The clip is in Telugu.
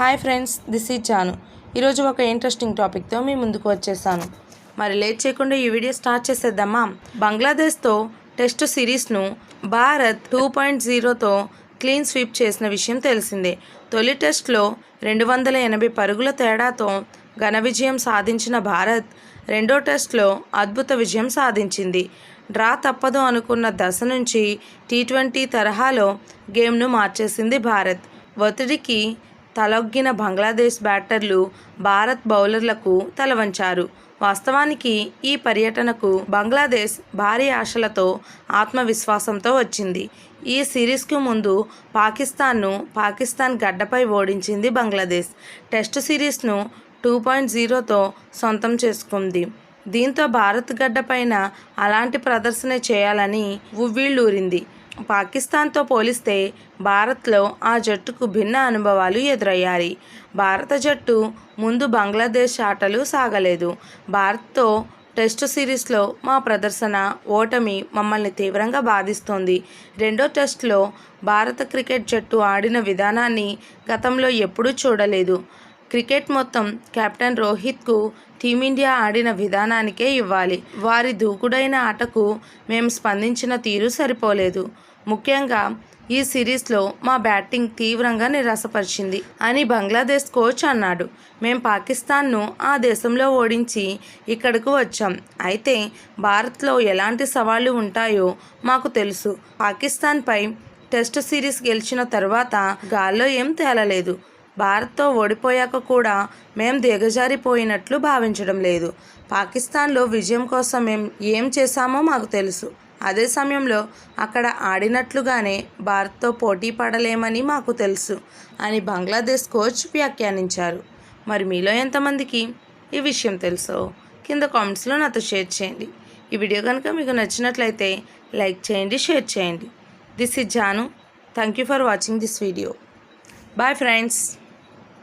Hi friends this is Chanu ఈరోజు ఒక ఇంట్రెస్టింగ్ టాపిక్తో మీ ముందుకు వచ్చేసాను. మరి లేట్ చేయకుండా ఈ వీడియో స్టార్ట్ చేసేద్దామా? బంగ్లాదేశ్తో టెస్ట్ సిరీస్ను భారత్ టూ పాయింట్ జీరోతో క్లీన్ స్వీప్ చేసిన విషయం తెలిసిందే. తొలి టెస్ట్లో రెండు వందల ఎనభై పరుగుల తేడాతో ఘన విజయం సాధించిన భారత్ రెండో టెస్ట్లో అద్భుత విజయం సాధించింది. డ్రా తప్పదు అనుకున్న దశ నుంచి టీ ట్వంటీ తరహాలో గేమ్ను మార్చేసింది భారత్. ఒత్తిడికి తలొగ్గిన బంగ్లాదేశ్ బ్యాటర్లు భారత్ బౌలర్లకు తలవంచారు. వాస్తవానికి ఈ పర్యటనకు బంగ్లాదేశ్ భారీ ఆశలతో ఆత్మవిశ్వాసంతో వచ్చింది. ఈ సిరీస్కు ముందు పాకిస్తాన్ను పాకిస్తాన్ గడ్డపై ఓడించింది బంగ్లాదేశ్. టెస్ట్ సిరీస్ను టూ పాయింట్ జీరోతో సొంతం చేసుకుంది. దీంతో భారత్ గడ్డపైన అలాంటి ప్రదర్శన చేయాలని ఉవ్విళ్ళూరింది. పాకిస్తాన్తో పోలిస్తే భారత్లో ఆ జట్టుకు భిన్న అనుభవాలు ఎదురయ్యాయి. భారత జట్టు ముందు బంగ్లాదేశ్ ఆటలు సాగలేదు. భారత్తో టెస్టు సిరీస్లో మా ప్రదర్శన ఓటమి మమ్మల్ని తీవ్రంగా బాధిస్తోంది. రెండో టెస్ట్లో భారత క్రికెట్ జట్టు ఆడిన విధానాన్ని గతంలో ఎప్పుడూ చూడలేదు. క్రికెట్ మొత్తం కెప్టెన్ రోహిత్కు టీమిండియా ఆడిన విధానానికే ఇవ్వాలి. వారి దూకుడైన ఆటకు మేము స్పందించిన తీరు సరిపోలేదు. ముఖ్యంగా ఈ సిరీస్లో మా బ్యాటింగ్ తీవ్రంగా నిరాశపరిచింది అని బంగ్లాదేశ్ కోచ్ అన్నాడు. మేం పాకిస్తాన్ను ఆ దేశంలో ఓడించి ఇక్కడకు వచ్చాం. అయితే భారత్లో ఎలాంటి సవాళ్ళు ఉంటాయో మాకు తెలుసు. పాకిస్తాన్పై టెస్ట్ సిరీస్ గెలిచిన తర్వాత గాల్లో ఏం తేలలేదు. భారత్తో ఓడిపోయాక కూడా మేం దిగజారిపోయినట్లు భావించడం లేదు. పాకిస్తాన్లో విజయం కోసం మేం ఏం చేశామో మాకు తెలుసు. అదే సమయంలో అక్కడ ఆడినట్లుగానే భారత్తో పోటీ పడలేమని మాకు తెలుసు అని బంగ్లాదేశ్ కోచ్ వ్యాఖ్యానించారు. మరి మీలో ఎంతమందికి ఈ విషయం తెలుసో కింద కామెంట్స్లో నాతో షేర్ చేయండి. ఈ వీడియో కనుక మీకు నచ్చినట్లయితే లైక్ చేయండి షేర్ చేయండి. This is Janu. Thank you for watching this video. Bye friends.